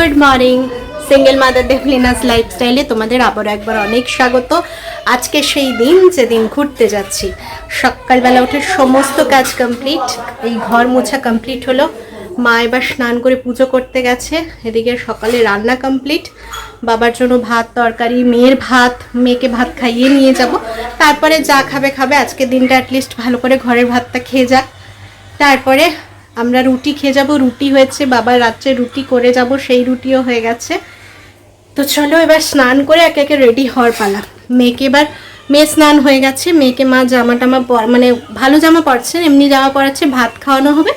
Good morning. Single mother দেভলিনাস লাইফস্টাইলে তোমাদের আবার একবার অনেক স্বাগত। আজকে সেই দিন যেদিন ঘুরতে যাচ্ছি। সকালবেলা উঠে সমস্ত কাজ কমপ্লিট এই ঘর মোছা কমপ্লিট হলো। মা এবার স্নান করে পুজো করতে গেছে। এদিকে সকালে রান্না কমপ্লিট বাবার জন্য ভাত, তরকারি, মেয়ের ভাত, মেয়েকে ভাত খাইয়ে নিয়ে যাব। তারপরে যা খাবে খাবে আজকে দিনটা অ্যাটলিস্ট ভালো করে ঘরের ভাতটা খেয়ে যাক তারপরে আমরা রুটি খেয়ে যাব, রুটি হয়েছে, বাবা রাত্রে রুটি করে যাব, সেই রুটিও হয়ে গেছে। তো চলো এবার স্নান করে একে একে রেডি হওয়ার পালা। মেয়েকে এবার, মেয়ে স্নান হয়ে গেছে, মেয়েকে মা জামা টামা মানে ভালো জামা পরছেন এমনি জামা পরাচ্ছে, ভাত খাওয়ানো হবে,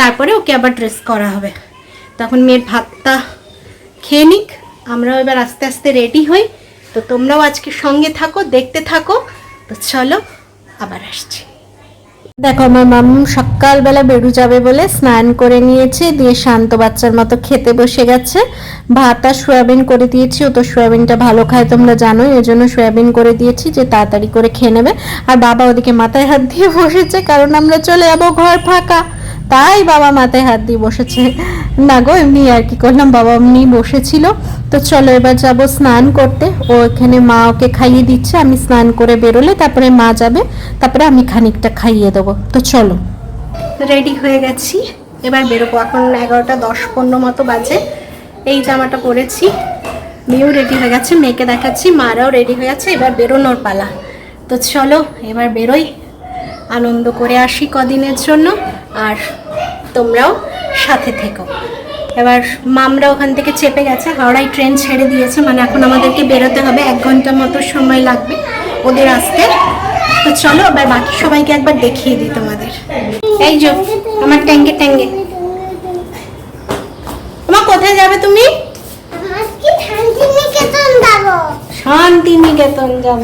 তারপরে ওকে আবার ড্রেস করা হবে। তখন মেয়ের ভাতটা খেয়ে নিক, আমরাও এবার আস্তে আস্তে রেডি হই। তো তোমরাও আজকে সঙ্গে থাকো, দেখতে থাকো। তো চলো আবার আসছি। দেখো, আমার মাম সকালবেলা বেরু যাবে বলে স্নান করে নিয়েছে, দিয়ে শান্ত বাচ্চার মতো খেতে বসে গেছে। ভাত আর সয়াবিন করে দিয়েছি, ও তো সয়াবিনটা ভালো খায় তোমরা জানো এর জন্য সয়াবিন করে দিয়েছি যে তাড়াতাড়ি করে খেয়ে নেবে। আর বাবা ওদিকে মাথায় হাত দিয়ে বসেছে, কারণ আমরা চলে যাব ঘর ফাঁকা। তাই বাবা মাথায় হাত দিয়ে বসেছে। না গো, এমনি আর কি করলাম, বাবা এমনি বসেছিল। তো চলো এবার যাব স্নান করতে। ও এখানে মা ওকে খাইয়ে দিচ্ছে, আমি স্নান করে বেরোলে তারপরে মা যাবে, তারপরে আমি খানিকটা খাইয়ে দেবো। তো চলো। রেডি হয়ে গেছি। এবার বেরোবো। এখন এগারোটা দশ পনেরো মতো বাজে। এই জামাটা পরেছি। মেয়েও রেডি হয়ে গেছে, মেয়েকে দেখাচ্ছি। মারাও রেডি হয়ে গেছে। এবার বেরোনোর পালা। তো চলো, এবার বেরোই। আনন্দ করে আসি কদিনের জন্য। আর তোমরাও সাথে থেকো। এবার মামরা ওখান থেকে চেপে গেছে হাওড়ায় ট্রেন ছেড়ে দিয়েছে মানে এখন আমাদেরকে বেরোতে হবে এক ঘণ্টা মতো সময় লাগবে ওদের আসতে। তো চলো এবার বাকি সবাইকে একবার দেখিয়ে দিই তোমাদের। এই যে আমার ট্যাঙ্গে ট্যাঙ্গে। তোমার কোথায় যাবে তুমি? শান্তিনিকেতন যাব। শান্তিনিকেতন যাব।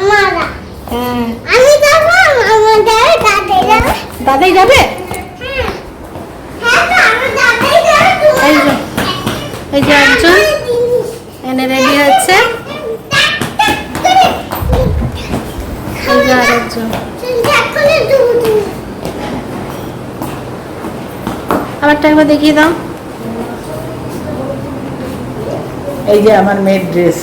আমরা। হ্যাঁ। দাদাই যাবে হ্যাঁ হ্যাঁ তো আমার দাদাই যাবে এই যে এই যে একজন এনে রেডি হচ্ছে দেখিয়ে দাও। এই যে আমার মেয়ের ড্রেস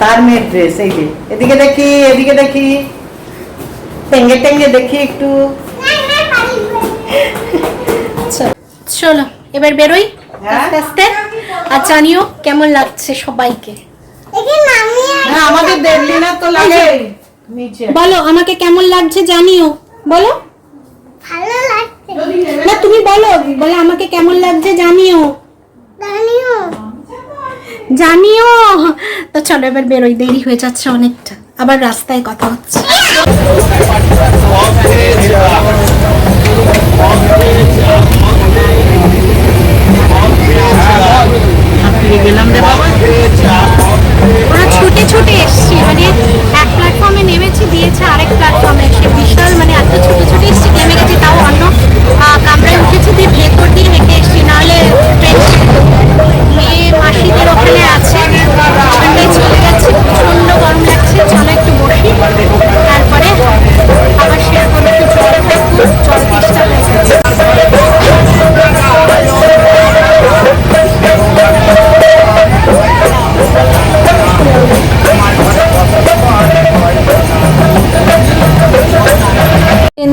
তার মেয়ের ড্রেস এই যে। এদিকে দেখি এদিকে দেখি। টেঙ্গে টেঙ্গে দেখি একটু। চলো এবার বেরোই? হ্যাঁ। আস্তে আস্তে। আর জানিও কেমন লাগছে সবাইকে? হ্যাঁ আমাদের দেখলি না তো লাগে বলো আমাকে কেমন লাগছে জানিও। বলো। ভালো লাগছে। না তুমি বলো বলে আমাকে কেমন লাগছে জানিও। জানিও। জানিও। তো চলো এবার বেরোই দেরি হয়ে যাচ্ছে অনেকটা। আবার রাস্তায় কথা হচ্ছে। Obviamente,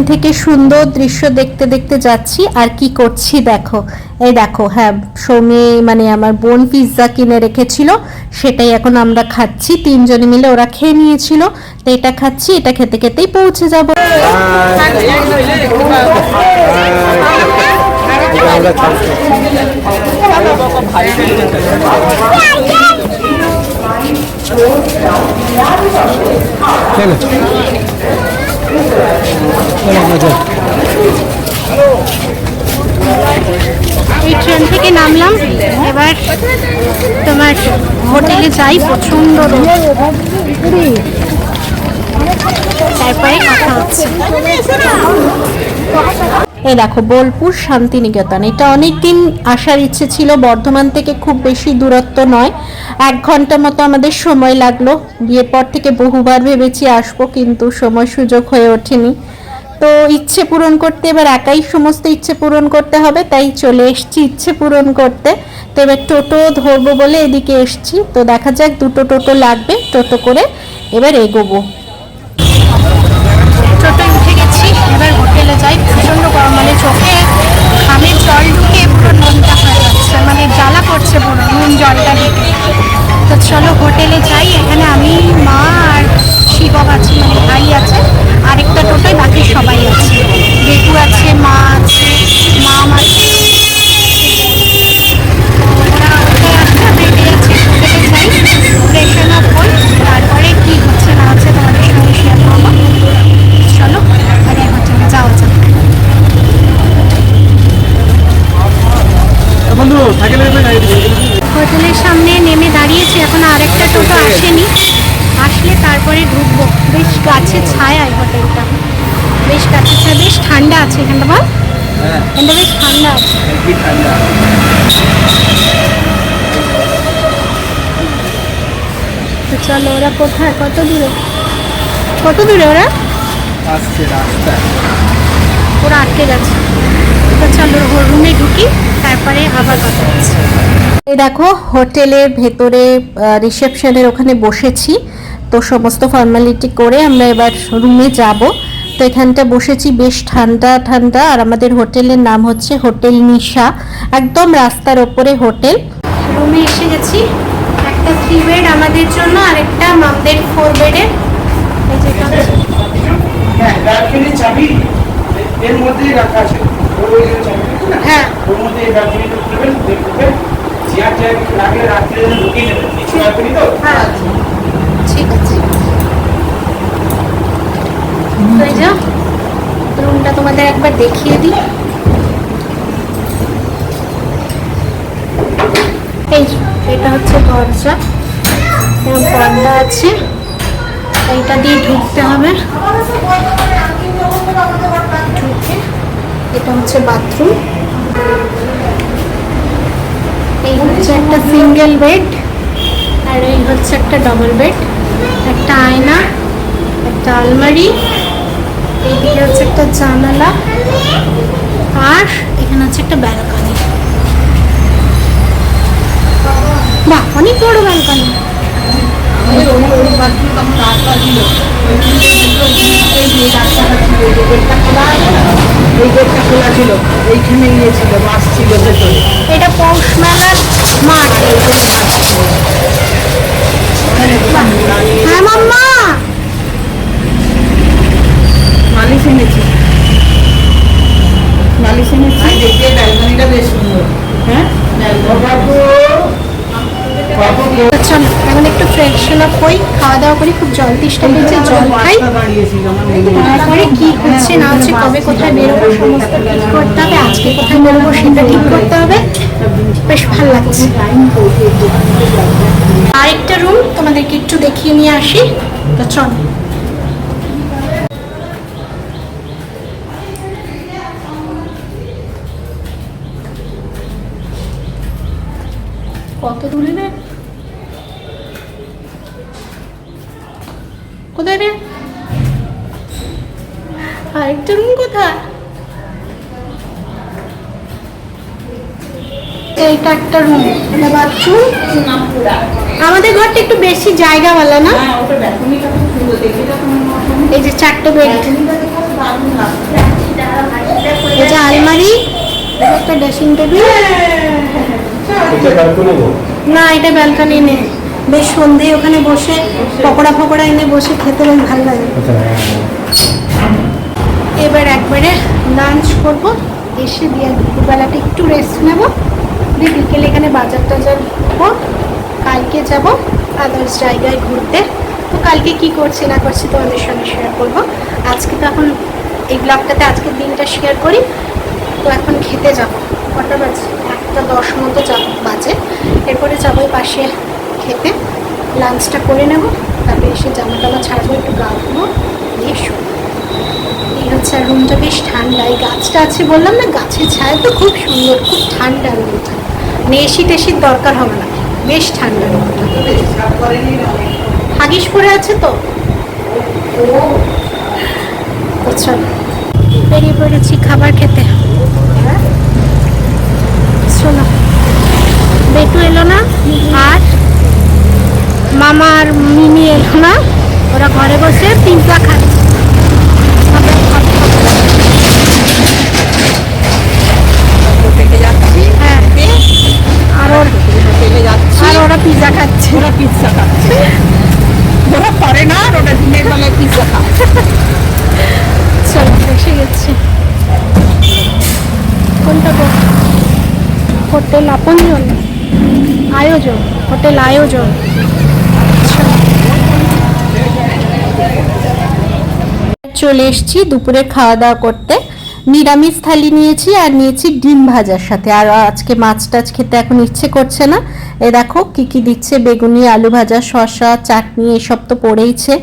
থেকে সুন্দর দৃশ্য দেখতে দেখতে যাচ্ছি, আর কি করছি দেখো। এই দেখো হ্যাঁ সৌমি মানে আমার বোন পিৎজা কিনে রেখেছিল, সেটাই এখন আমরা খাচ্ছি। তিনজনে মিলে ওরা খেয়ে নিয়েছিল, তো এটা খাচ্ছি, এটা খেতে খেতেই পৌঁছে যাব। এই ট্রেন থেকে নামলাম। এবার তোমার হোটেলে যাই প্রচণ্ড তারপরে কথা হচ্ছে। এই দেখো, বোলপুর শান্তিনিকেতন। এটা অনেক দিন আসার ইচ্ছে ছিল, বর্ধমান থেকে খুব বেশি দূরত্ব নয়। এক ঘণ্টা মতো আমাদের সময় লাগল। বিয়ের পর থেকে বহুবার ভেবেছি আসব, কিন্তু সময় সুযোগ হয়ে ওঠেনি। তো ইচ্ছে পূরণ করতে এবার একাই সমস্ত ইচ্ছে পূরণ করতে হবে, তাই চলে এসছি ইচ্ছে পূরণ করতে। তো এবার টোটো ধরবো বলে এদিকে এসেছি। তো দেখা যাক, দুটো টোটো লাগবে, টোটো করে এবার এগোবো। আসলে তারপরে ঢুকবো। বেশ গাছে ছায়ায় হোটেলটা। বেশ গাছে ছায়া বেশ ঠান্ডা আছে এখানটা বল। হ্যাঁ। এখানটা বেশ ঠান্ডা আছে। তো চলো ওরা কোথায়? কত দূরে? কত দূরে ওরা? আসছে ওরা আটকে গেছে। তো চলো রুমে ঢুকি তারপরে আবার কথা হচ্ছে দেখো হোটেলের ভেতরে রিসেপশনের ওখানে বসেছি। তো সমস্ত ফর্মালিটি করে আমরা এবার রুমে যাব। তো এখানটা বসেছি বেশ ঠান্ডা ঠান্ডা আর আমাদের হোটেলের নাম হচ্ছে হোটেল নিশা। একদম রাস্তার ওপরে হোটেল। রুমে এসে গেছি। একটা থ্রি বেড আমাদের জন্য আর একটা মামদের ফোর বেডের হ্যাঁ চেয়ার চেয়ার রাত্রে ঢুকিয়ে নেবেন তো? হ্যাঁ। ঠিক আছে। তো রুমটা তোমাদের একবার দেখিয়ে দিই। এই এটা হচ্ছে দরজা। পর্দা আছে, এইটা দিয়ে ঢুকতে হবে। ঢুকে, এটা হচ্ছে বাথরুম। এই হচ্ছে একটা সিঙ্গেল বেড আর এই হচ্ছে একটা ডবল বেড একটা আয়না একটা আলমারি এইদিকে হচ্ছে একটা জানালা আর এখানে হচ্ছে একটা ব্যালকনি। বাহ অনেক বড় ব্যালকনি। এইখানে ইয়ে ছিল মাছ ছিল ভেতরে। এটা পৌষ মেলার মাঠ হ্যাঁ মাম্মা মালিশ এনেছি ব্যালকনিটা বেশ সুন্দর। হ্যাঁ? এখন একটু ফ্রেশন আপ হই খাওয়া দাওয়া করি খুব জল তেষ্টা পেয়েছে জল খাই। দাঁড়িয়েছিল আমার। তারপরে কি হচ্ছে না হচ্ছে কবে কোথায় বেরোবো সমস্ত ঠিক করতে হবে আজকে কোথায় বেরোবো সেটা ঠিক করতে হবে। বেশ ভালো লাগছে। আরেকটা রুম তোমাদেরকে একটু দেখিয়ে নিয়ে আসি। তো চলো। কত দূরে রে? কোথায় রে? আরেকটা রুম কোথায়? এইটা একটা রুম এটা বাথরুম আমাদের ঘরটা একটু বেশি জায়গাওয়ালা না? হ্যাঁ এই যে চারটে বেড এই যে আলমারি একটা ড্রেসিং টেবিল না এটা ব্যালকনি নেই। বেশ সন্ধে ওখানে বসে পকোড়া ফকোড়া এনে বসে খেতে বেশ ভালো লাগে। এবার একবারে লাঞ্চ করব এসে দিয়ে দুপুরবেলাটা একটু রেস্ট নেব। দিয়ে বিকেলে এখানে বাজার টাজার করব। কালকে যাব আদার্স জায়গায় ঘুরতে। তো কালকে কি করছি না করছি তোমাদের সঙ্গে শেয়ার করব। আজকে তো এখন এই ব্লগটাতে আজকের দিনটা শেয়ার করি। তো এখন খেতে যাব। কটা বাজে? একটা দশ মতো বাজে। এরপরে যাব পাশে খেতে। লাঞ্চটা করে নেব। তারপরে এসে জামা টামা ছাড়বো, একটু গা ধুবো, দিয়ে শুবো। এই হচ্ছে আর রুমটা বেশ ঠান্ডা। এই গাছটা আছে বললাম না, গাছের ছায়া তো খুব সুন্দর, খুব ঠান্ডা রুমটা মানে এসি টেসির দরকার হবে না, বেশ ঠান্ডা রুমটা হাগিস পরে আছে তো? চলো বেরিয়ে পড়েছি খাবার খেতে। শোনো। বেটু এলো না আর মামা আর মিমি এলো না। ওরা ঘরে বসে পিৎজা খাচ্ছে হ্যাঁ। আর ওর পিৎজা খাচ্ছে। ওরা পিৎজা খাচ্ছে। ওরা পারে না আর ওরা দিনের বেলায় পিৎজা খায়। হোটেল আপনজন? আয়োজন, হোটেল আয়োজন। চলো। চলে এসেছি দুপুরে খাওয়া দাওয়া করতে। নিরামিষ থালি নিয়েছি আর নিয়েছি ডিম ভাজার সাথে। আর আজকে মাছ টাছ খেতে এখন ইচ্ছে করছে না। এ দেখো কি কি দিচ্ছে বেগুনি, আলু ভাজা, শসা, চাটনি, এসব তো পড়েইছে।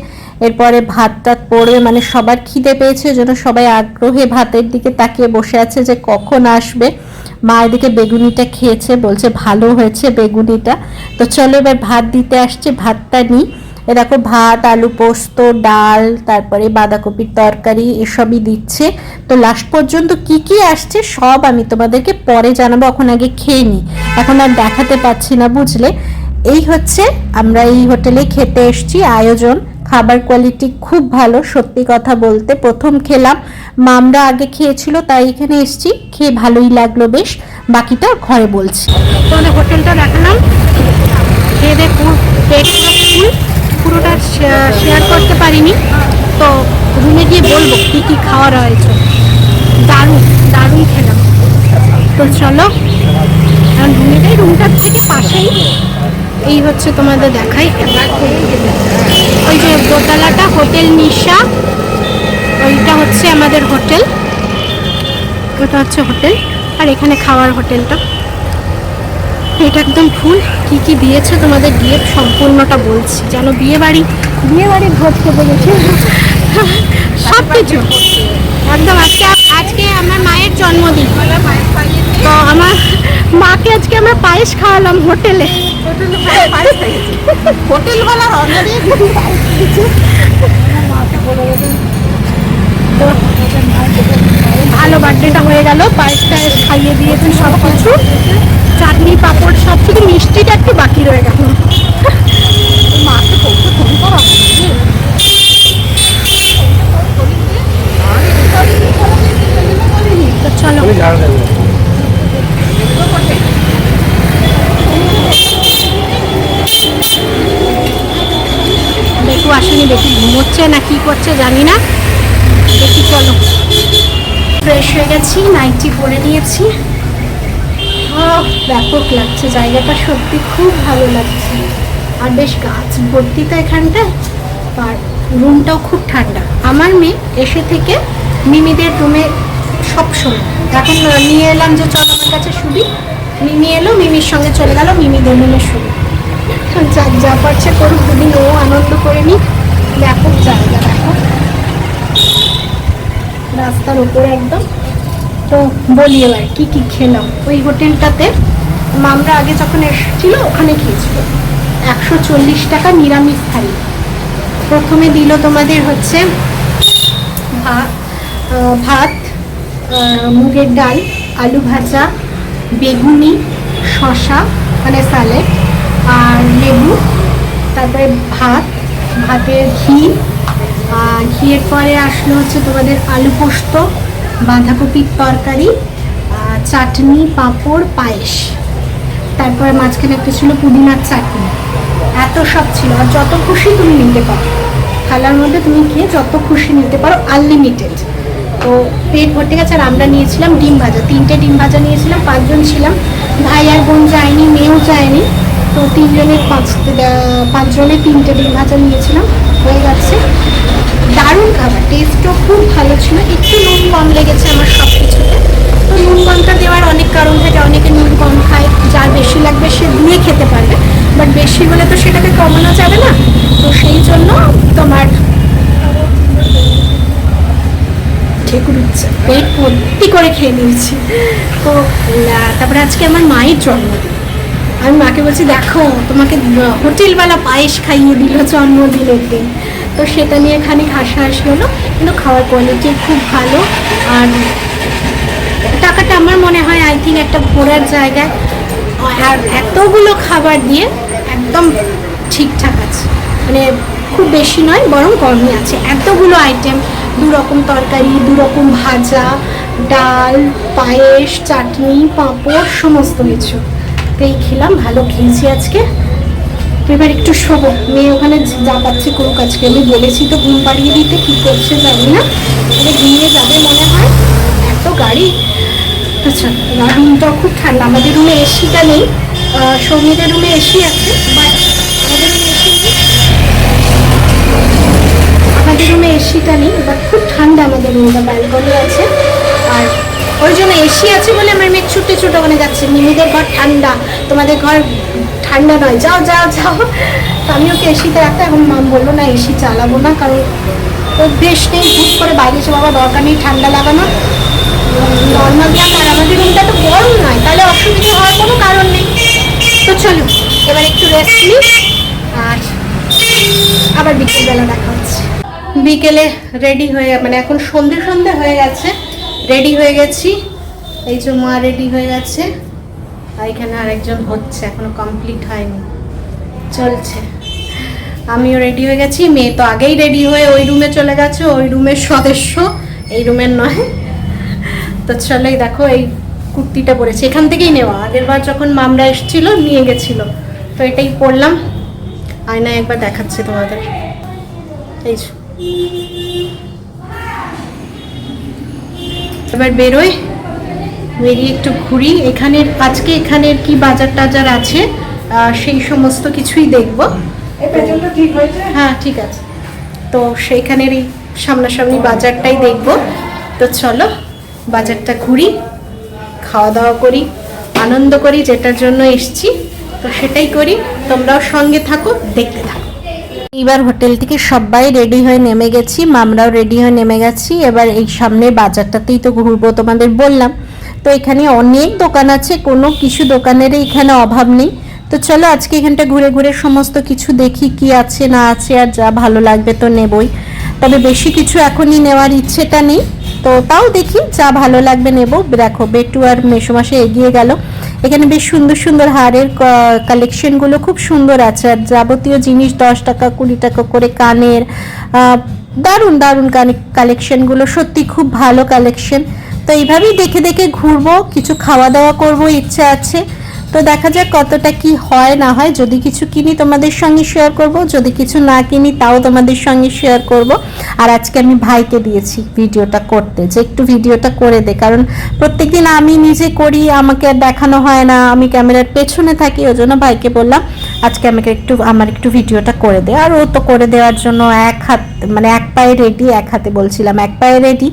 এরপরে ভাত টাত পড়ে মানে সবার খিদে পেয়েছে জন্য সবাই আগ্রহে ভাতের দিকে তাকিয়ে বসে আছে যে কখন আসবে। মা এদিকে বেগুনিটা খেয়েছে, বলছে ভালো হয়েছে বেগুনিটা। তো চলো এবার ভাত দিতে আসছে, ভাতটা নিই। এ দেখো ভাত, আলু পোস্ত, ডাল, তারপরে বাঁধাকপির তরকারি এসবই দিচ্ছে। তো লাস্ট পর্যন্ত কি কি আসছে সব আমি তোমাদেরকে পরে জানাব, এখন আগে খেয়ে নিই। এখন আর দেখাতে পাচ্ছি না, বুঝলে? এই হচ্ছে আমরা এই হোটেলে খেতে এসেছি, আয়োজন। খাবার কোয়ালিটি খুব ভালো, সত্যি কথা বলতে। প্রথম খেলাম, মামরা আগে খেয়েছিল, তাই এখানে এসেছি, খেয়ে ভালোই লাগল বেশ, বাকিটা ঘরে বলছি। তোমাদের হোটেলটা দেখালাম, খেয়ে পুরোটা শেয়ার করতে পারিনি। তো রুমে গিয়ে বলব কী কী খাওয়ার রয়েছে দারুণ দারুণ খেলাম। তো চলো রুমে যাই রুমটার থেকে পাশেই। এই হচ্ছে তোমাদের দেখাই। ওই যে দোতলাটা হোটেল নিশা। ওইটা হচ্ছে আমাদের হোটেল। ওটা হচ্ছে হোটেল। আর এখানে খাওয়ার হোটেলটা। এটা একদম ফুল। কি কি দিয়েছে তোমাদের গিয়ে সম্পূর্ণটা বলছি। যেন বিয়ে বাড়ি বিয়ে বাড়ি ঘটতে বলেছে? সব কিছু একদম আজকে আজকে আমার মায়ের জন্মদিন। তো আমার মাকে আজকে আমরা পায়েস খাওয়ালাম হোটেলে। হোটেলওয়ালার অলরেডি তো ভালো বার্থডেটা হয়ে গেল পায়েস টায়েস খাইয়ে দিয়েছেন সব কিছু চাটনি পাঁপড় সব শুধু মিষ্টিটা একটু বাকি রয়ে গেল। মাকে পৌঁছে ফোন করা চলো। দেখু, আসেনি, দেখি ঘুমোচ্ছে না কি করছে, জানি না। দেখি চলো। ফ্রেশ হয়ে গেছি নাইটি পরে নিয়েছি। ব্যাপক লাগছে, জায়গাটা সত্যি খুব ভালো লাগছে। আর বেশ গাছ ভর্তি তো এখানটায়, আর রুমটাও খুব ঠান্ডা। আমার মেয়ে এসে থেকে মিমিদের রুমে সব সময় এখন নিয়ে এলাম যে চল আমার কাছে শুবি। মিমি এলো, মিমির সঙ্গে চলে গেল মিমিদের রুমে শুবি। যাক, যা পারছে করুক, দুদিন ও আনন্দ করে নি ব্যাপক জায়গা দেখো। রাস্তার উপরে একদম। তো বলি এবার, কি কি খেলাম? ওই হোটেলটাতে মামরা আগে যখন এসেছিল, ওখানে খেয়েছিল। একশো চল্লিশ টাকা নিরামিষ থালি। প্রথমে দিল তোমাদের হচ্ছে ভাত ভাত মুগের ডাল, আলু ভাজা, বেগুনি শশা মানে স্যালাড আর লেবু, তারপরে ভাত, ভাতের ঘি, আর ঘিয়ের পরে আসলো হচ্ছে তোমাদের আলু পোস্ত, বাঁধাকপির তরকারি চাটনি, পাঁপড়, পায়েস। তারপরে মাঝখানে একটা ছিল পুদিনার চাটনি। এত সব ছিল, আর যত খুশি তুমি নিতে পারো। থালার মধ্যে তুমি খেয়ে যত খুশি নিতে পারো আনলিমিটেড তো পেট ভর্তি গেছে, আর আমরা নিয়েছিলাম ডিম ভাজা। তিনটে ডিম ভাজা নিয়েছিলাম, পাঁচজন ছিলাম। ভাই আর বোন যায়নি, মেয়েও যায়নি। তো তিনজনের পাঁচ পাঁচজনের তিনটে ডিম ভাজা নিয়েছিলাম, হয়ে গেছে। দারুণ খাবার টেস্টও খুব ভালো ছিল। একটু নুন কম লেগেছে আমার সব কিছুতে তো নুন কমটা দেওয়ার অনেক কারণ থাকে। অনেকে নুন কম খায়, যার বেশি লাগবে সে দিয়ে খেতে পারবে। বাট বেশি হলে তো সেটাকে কমানো যাবে না। তো সেই জন্য তোমার ঠেকুর উঠছে পেট ভর্তি করে খেয়ে নিয়েছি। তো তারপরে আজকে আমার মায়ের জন্মদিন। আমি মাকে বলছি, দেখো, তোমাকে হোটেলওয়ালা পায়েস খাইয়ে দিল, জন্মদিনের দিন। তো সেটা নিয়ে খানিক হাসাহাসি হলো, কিন্তু খাওয়ার কোয়ালিটি খুব ভালো। আর টাকাটা আমার মনে হয় আই থিঙ্ক একটা ঘোরার জায়গায়, আর এতগুলো খাবার দিয়ে একদম ঠিকঠাক আছে। মানে খুব বেশি নয়, বরং কমই আছে। এতগুলো আইটেম দু রকম তরকারি দু রকম ভাজা, ডাল, পায়েস, চাটনি, পাঁপড়, সমস্ত কিছু। তো খেলাম, ভালো খেয়েছি আজকে। এবার একটু শোবো, মেয়ে ওখানে যা পাচ্ছে করুক আজকে। আমি বলেছি তো ঘুম পাড়িয়ে দিতে, কি করছে জানি না। তবে ঘুমিয়ে যাবে মনে হয়, এত গাড়ি। আচ্ছা রুমটাও খুব ঠান্ডা। আমাদের রুমে এসিটা নেই সৌমিদের রুমে এসি আছে আমাদের রুমে এসি নেই। আমাদের রুমে এসিটা নেই বাট খুব ঠান্ডা আমাদের রুমটা ব্যালকনি আছে। ওই জন্য এসি আছে বলে আমার মেয়ে ছুটে ছুটে ওখানে যাচ্ছে। মিমিদের ঘর ঠান্ডা। তোমাদের ঘর ঠান্ডা নয়। যাও যাও যাও। তো আমি ওকে এসিতে রাখতে এখন মাম বলল, না এসি চালাবো না, কারণ অভ্যেস নেই। হুট করে বাইরে এসে বাবা দরকার নেই ঠান্ডা লাগানো নর্মাল থাক আর আমাদের রুমটা তো গরম নয়। তাহলে অসুবিধা হওয়ার কোনো কারণ নেই। তো চলো, এবার একটু রেস্ট নিই। আর আবার বিকেলবেলা দেখা হচ্ছে। বিকেলে রেডি হয়ে মানে এখন সন্ধে সন্ধে হয়ে গেছে। রেডি হয়ে গেছি। এই যে মা রেডি হয়ে গেছে। আর এখানে আরেকজন হচ্ছে, এখনও কমপ্লিট হয়নি। চলছে। আমিও রেডি হয়ে গেছি। মেয়ে তো আগেই রেডি হয়ে ওই রুমে চলে গেছে, ওই রুমের সদস্য। এই রুমের নয়। তো চলো এই দেখো, এই কুর্তিটা পরেছি। এখান থেকেই নেওয়া। আগের বার যখন মামরা এসেছিল, নিয়ে গেছিল। তো এটাই পরলাম। আয়নায় একবার দেখাচ্ছি তোমাদের। এই যে। এবার বেরোই। বেরিয়ে একটু ঘুরি। এখানের আজকে এখানের কি বাজার টাজার আছে সেই সমস্ত কিছুই দেখব। এই হ্যাঁ ঠিক আছে। তো সেইখানেরই সামনাসামনি বাজারটাই দেখব। তো চলো বাজারটা ঘুরি খাওয়া দাওয়া করি আনন্দ করি যেটার জন্য এসছি। তো সেটাই করি। তোমরাও সঙ্গে থাকো দেখতে থাকো। এবার হোটেল থেকে সবাই রেডি হয়ে নেমে গেছি, মামরাও রেডি হয়ে নেমে গেছি। এবার এই সামনে বাজারটাতেই তো ঘুরবো তোমাদের বললাম। তো এখানে অনেক দোকান আছে, কোনো কিছু দোকানের এখানে অভাব নেই। তো চলো আজকে এখানটা ঘুরে ঘুরে সমস্ত কিছু দেখি কি আছে না আছে, আর যা ভালো লাগবে তো নেবই। তবে বেশি কিছু এখনই নেওয়ার ইচ্ছেটা নেই। তো তাও দেখি যা ভালো লাগবে নেব। দেখো, বেটু আর মেসোমাসে এগিয়ে গেল। এখানে বেশ সুন্দর সুন্দর হারের কালেকশনগুলো খুব সুন্দর আছে। আর যাবতীয় জিনিস, দশ টাকা, কুড়ি টাকা করে কানের দারুণ দারুণ কালেকশনগুলো সত্যি খুব ভালো কালেকশন তো এইভাবেই দেখে দেখে ঘুরবো, কিছু খাওয়া দাওয়া করব, ইচ্ছে আছে। তো দেখা যাক কতটা কি হয়, না হয়। যদি কিছু কিনি তোমাদের সঙ্গে শেয়ার করব, যদি কিছু না কিনি তাও তোমাদের সঙ্গে শেয়ার করব। আর আজকে আমি ভাইকে দিয়েছি ভিডিওটা করতে, যে একটু ভিডিওটা করে দে। কারণ প্রত্যেকদিন আমি নিজে করি, আমাকে আর দেখানো হয় না, আমি ক্যামেরার পেছনে থাকি ওই জন্য ভাইকে বললাম, আজকে আমাকে একটু, আমার একটু ভিডিওটা করে দে। আর ও তো করে দেওয়ার জন্য এক হাত মানে এক পায়ে রেডি এক হাতে বলছিলাম, এক পায়ে রেডি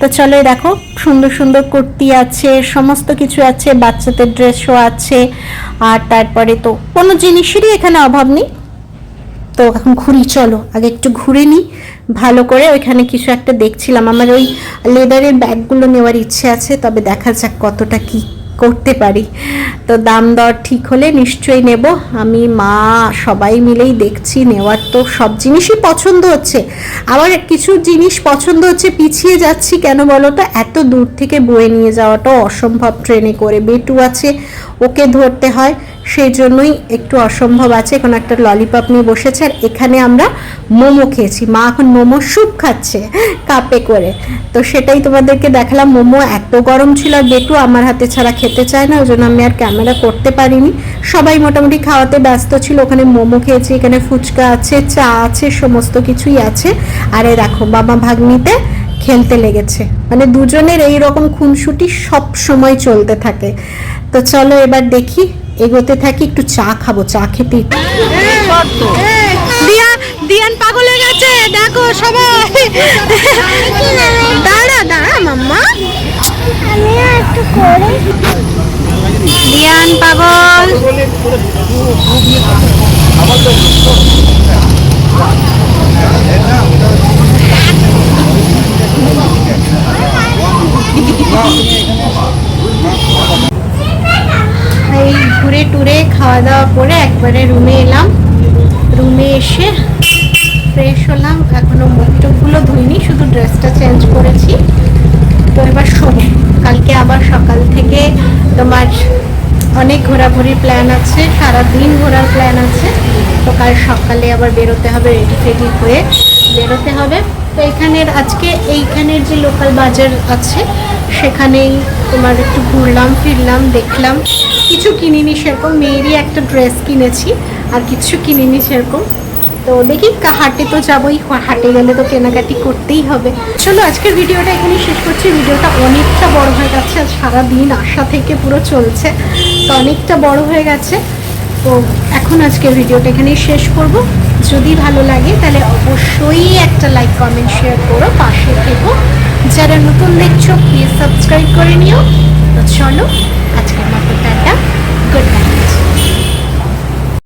তো চলো দেখো, সুন্দর সুন্দর কুর্তি আছে, সমস্ত কিছু আছে, বাচ্চাদের ড্রেসও আছে, আর তারপরে তো কোনো জিনিসেরই এখানে অভাব নেই। তো এখন ঘুরি, চলো, আগে একটু ঘুরে নিই। ভালো করে ওইখানে কিছু একটা দেখছিলাম। আমার ওই লেদারের ব্যাগগুলো নেওয়ার ইচ্ছে আছে, তবে দেখা যাক কতটা কি করতে পারি। তো দাম দর ঠিক হলে নিশ্চয়ই নেব। আমি মা সবাই মিলেই দেখছি, নেওয়ার তো সব জিনিসই পছন্দ হচ্ছে। আবার কিছু জিনিস পছন্দ হচ্ছে, পিছিয়ে যাচ্ছি কেন বলো তো? এত দূর থেকে বয়ে নিয়ে যাওয়াটাও অসম্ভব। ট্রেনে করে বেটু আছে, ওকে ধরতে হয়। সেই জন্যই একটু অসম্ভব আছে। এখন একটা ললিপপ নিয়ে বসেছে আর এখানে আমরা মোমো খেয়েছি। মা এখন মোমো স্যুপ খাচ্ছে কাপে করে। তো সেটাই তোমাদেরকে দেখালাম। মোমো এত গরম ছিল আর বেটু আমার হাতে ছাড়া খেতে চায় না ওই জন্য আমি আর ক্যামেরা করতে পারিনি। সবাই মোটামুটি খাওয়াতে ব্যস্ত ছিল। ওখানে মোমো খেয়েছি, এখানে ফুচকা আছে, চা আছে, সমস্ত কিছুই আছে। আর এই দেখো, বাবা ভাগ্নিতে খেলতে লেগেছে। মানে দুজনের এই রকম খুনসুটি সব সময় চলতে থাকে। তো চলো এবার দেখি এগোতে থাকি, একটু চা খাব, চা খেতে দিয়া, দিয়ান পাগল হয়ে গেছে, দেখো সবাই। দাঁড়া দাঁড়া, মাম্মা। দিয়ান পাগল। এই ঘুরে টুরে খাওয়া দাওয়া করে একবারে রুমে এলাম। রুমে এসে ফ্রেশ হলাম। এখনও মুখ টুকগুলো ধুইনি, শুধু ড্রেসটা চেঞ্জ করেছি। তো এবার শোবো। কালকে আবার সকাল থেকে তোমার অনেক ঘোরাঘুরির প্ল্যান আছে সারা দিন ঘোরার প্ল্যান আছে। তো কাল সকালে আবার বেরোতে হবে রেডি ফেডি হয়ে বেরোতে হবে। তো এখানের, আজকে এইখানের যে লোকাল বাজার আছে, সেখানেই তোমার একটু ঘুরলাম, ফিরলাম, দেখলাম। কিছু কিনিনি সেরকম, মেয়েরই একটা ড্রেস কিনেছি, আর কিছু কিনিনি সেরকম। তো দেখি হাটে তো যাবোই হাটে গেলে তো কেনাকাটি করতেই হবে। চলো, আজকের ভিডিওটা এখানে শেষ করছি। ভিডিওটা অনেকটা বড় হয়ে গেছে, আর সারাদিন আশা থেকে পুরো চলছে। তো অনেকটা বড় হয়ে গেছে। তো এখন আজকের ভিডিওটা এখানেই শেষ করব। যদি ভালো লাগে, তাহলে অবশ্যই একটা লাইক কমেন্ট শেয়ার করো, পাশে থেকো। যারা নতুন দেখছ প্লিজ সাবস্ক্রাইব করে নিও। তো চলো আজকের মতো টাটা গুড নাইট